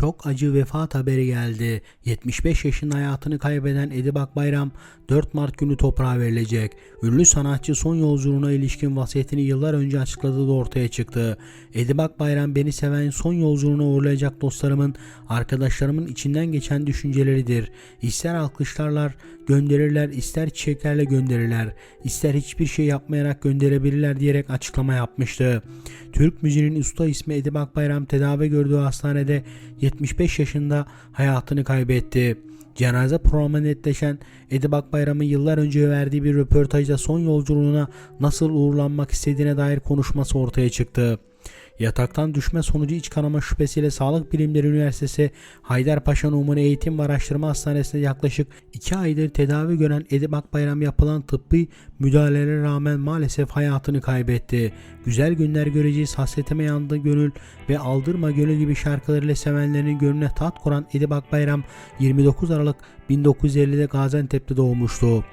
Çok acı vefat haberi geldi. 75 yaşında hayatını kaybeden Edip Akbayram 4 Mart günü toprağa verilecek. Ünlü sanatçı son yolculuğuna ilişkin vasiyetini yıllar önce açıkladığı da ortaya çıktı. Edip Akbayram beni seven son yolculuğuna uğurlayacak dostlarımın, arkadaşlarımın içinden geçen düşünceleridir. İster alkışlarlar gönderirler, ister çiçeklerle gönderirler, ister hiçbir şey yapmayarak gönderebilirler diyerek açıklama yapmıştı. Türk müziğinin usta ismi Edip Akbayram tedavi gördüğü hastanede 75 yaşında hayatını kaybetti. Cenaze programı netleşen Edip Akbayram'ın yıllar önce verdiği bir röportajda son yolculuğuna nasıl uğurlanmak istediğine dair konuşması ortaya çıktı. Yataktan düşme sonucu iç kanama şüphesiyle Sağlık Bilimleri Üniversitesi Haydarpaşa Numune Eğitim ve Araştırma Hastanesi'nde yaklaşık 2 aydır tedavi gören Edip Akbayram yapılan tıbbi müdahalelere rağmen maalesef hayatını kaybetti. Güzel günler göreceğiz, hasretime yandı gönül ve aldırma gönül gibi şarkılarıyla sevenlerinin gönlüne tat kuran Edip Akbayram 29 Aralık 1950'de Gaziantep'te doğmuştu.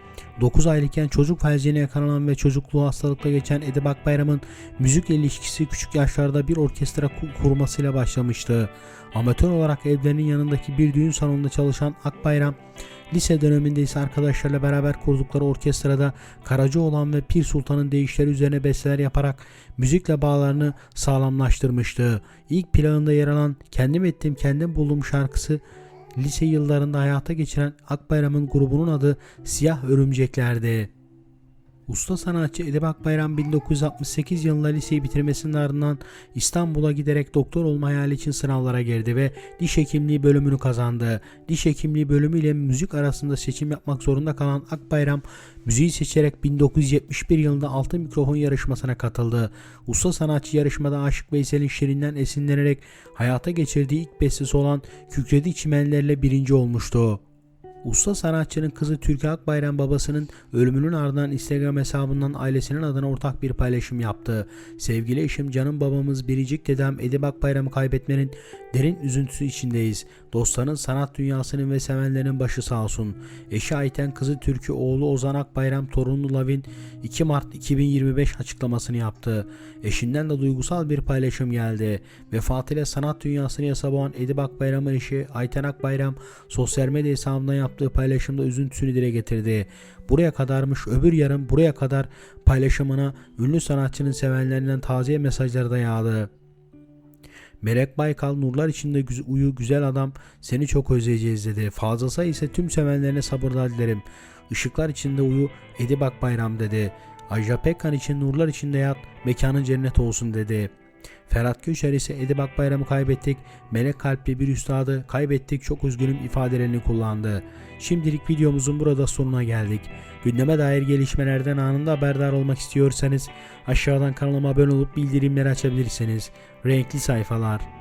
9 aylıkken çocuk felcine yakalanan ve çocukluğu hastalıkla geçen Edip Akbayram'ın müzikle ilişkisi küçük yaşlarda bir orkestra ku- kurmasıyla başlamıştı. Amatör olarak evlerinin yanındaki bir düğün salonunda çalışan Akbayram, lise döneminde ise arkadaşlarla beraber kurdukları orkestrada Karacaoğlan ve Pir Sultan'ın deyişleri üzerine besteler yaparak müzikle bağlarını sağlamlaştırmıştı. İlk planında yer alan Kendim Ettim Kendim Buldum şarkısı lise yıllarında hayata geçiren Akbayram'ın grubunun adı Siyah Örümcekler'di. Usta sanatçı Edip Akbayram 1968 yılında liseyi bitirmesinin ardından İstanbul'a giderek doktor olma hayali için sınavlara girdi ve diş hekimliği bölümünü kazandı. Diş hekimliği bölümüyle müzik arasında seçim yapmak zorunda kalan Akbayram müziği seçerek 1971 yılında Altın Mikrofon yarışmasına katıldı. Usta sanatçı yarışmada Aşık Veysel'in şiirinden esinlenerek hayata geçirdiği ilk bestesi olan Kükredi Çimenlerle birinci olmuştu. Usta sanatçının kızı Türkiye Akbayram babasının ölümünün ardından Instagram hesabından ailesinin adına ortak bir paylaşım yaptı. Sevgili eşim canım babamız biricik dedem Edip Akbayram'ı kaybetmenin derin üzüntüsü içindeyiz. Dostların, sanat dünyasının ve sevenlerin başı sağ olsun. Eşi Ayten, kızı Türkü, oğlu Ozan Akbayram, torunu Lavin 2 Mart 2025 açıklamasını yaptı. Eşinden de duygusal bir paylaşım geldi. Vefatıyla sanat dünyasını yasa boğan Edip Akbayram'ın eşi Ayten Akbayram sosyal medya hesabından yaptığı paylaşımda üzüntüsünü dile getirdi. Buraya kadarmış öbür yarım buraya kadar paylaşımına ünlü sanatçının sevenlerinden taziye mesajları da yağdı. Melek Baykal nurlar içinde güz- uyu güzel adam seni çok özleyeceğiz dedi. Fazıl Say ise tüm sevenlerine sabırlar dilerim. Işıklar içinde uyu Edip Akbayram dedi. Ajda Pekkan için nurlar içinde yat mekanın cennet olsun dedi. Ferhat Göçer ise Edip Akbayram'ı kaybettik. Melek kalpli bir üstadı kaybettik çok üzgünüm ifadelerini kullandı. Şimdilik videomuzun burada sonuna geldik. Gündeme dair gelişmelerden anında haberdar olmak istiyorsanız aşağıdan kanalıma abone olup bildirimleri açabilirsiniz. Renkli sayfalar.